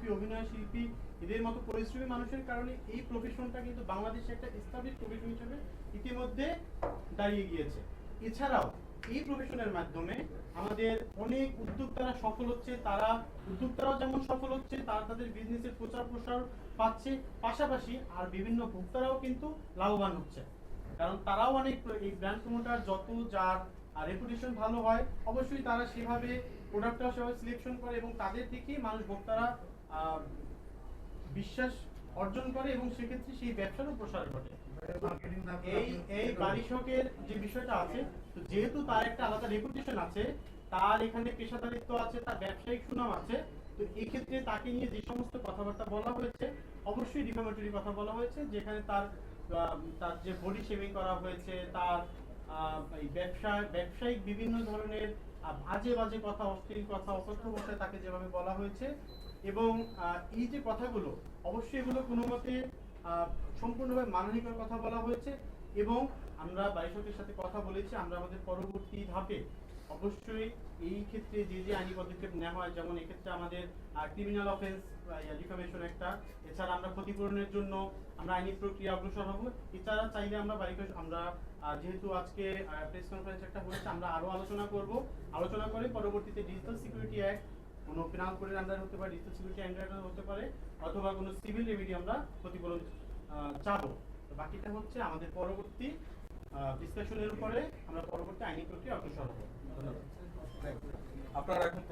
শিল্পী, অভিনয় শিল্পী, এদের মতো পরিশ্রমী মানুষের কারণে এই প্রফেশনটা কিন্তু বাংলাদেশে একটা এস্টাবলিশ প্রফেশন হিসেবে ইতিমধ্যে দাঁড়িয়ে গিয়েছে। এছাড়াও এই প্রফেশনের মাধ্যমে আমাদের অনেক উদ্যোক্তারা সফল হচ্ছে, তারা, উদ্যোক্তারাও যেমন সফল হচ্ছে, তারা তাদের বিজনেসের প্রচার প্রসার পাচ্ছে, পাশাপাশি আর বিভিন্ন ভোক্তারাও কিন্তু লাভবান হচ্ছে। কারণ তারাও অনেক এই ব্র্যান্ড প্রমোটার যত যার রেপুটেশন ভালো হয়, অবশ্যই তারা সেভাবে প্রোডাক্টটাও সেভাবে সিলেকশন করে এবং তাদের দিকেই মানুষ ভোক্তারা বিশ্বাস অর্জন করে এবং সেক্ষেত্রে সেই ব্যবসারও প্রসার ঘটে। এই এই বারিশকের যে বিষয়টা আছে যেহেতু তার একটা আলাদা রেপুটেশন আছে তার এখানে পেশাদারিত্ব আছে তার ব্যবসায়িক সুনাম আছে তো এই ক্ষেত্রে তাকে নিয়ে যে সমস্ত কথাবার্তা বলা হয়েছে অবশ্যই ডিফামেটরি কথা বলা হয়েছে যেখানে তার তার যে বডি শেভিং করা হয়েছে তার আহ, ব্যবসা ব্যবসায়িক বিভিন্ন ধরনের বাজে বাজে কথা, অশ্লীল কথা অকথ্য ভাষায় তাকে যেভাবে বলা হয়েছে এবং এই যে কথাগুলো, অবশ্যই এগুলো কোনো মতে সম্পূর্ণভাবে মানহানিকর কথা বলা হয়েছে এবং আমরা বাইশকের সাথে কথা বলেছি, আমরা আমাদের পরবর্তী ধাপে অবশ্যই এই ক্ষেত্রে যে যে আইনি পদক্ষেপ নেওয়া হয়, যেমন এক্ষেত্রে আমাদের ক্রিমিনাল অফেন্স ডিফামেশন একটা, এছাড়া আমরা ক্ষতিপূরণের জন্য আমরা আইনি প্রক্রিয়া অগ্রসর হব। এছাড়া চাইলে আমরা বাড়িতে আমরা যেহেতু আজকে প্রেস কনফারেন্স একটা হয়েছে, আমরা আরও আলোচনা করব। আলোচনা করে পরবর্তীতে ডিজিটাল সিকিউরিটি অ্যাক্ট কোনো পেনাল কোডের আন্ডার হতে পারে ডিজিটাল সিকিউরিটি আন্ডার হতে পারে, অথবা কোনো সিভিল রেমিডি আমরা ক্ষতিপূরণ চাবো। বাকিটা হচ্ছে আমাদের পরবর্তী ডিসকাশনের উপরে আমরা পরবর্তী আইনি প্রক্রিয়া অগ্রসর হব। আপনারা এখন।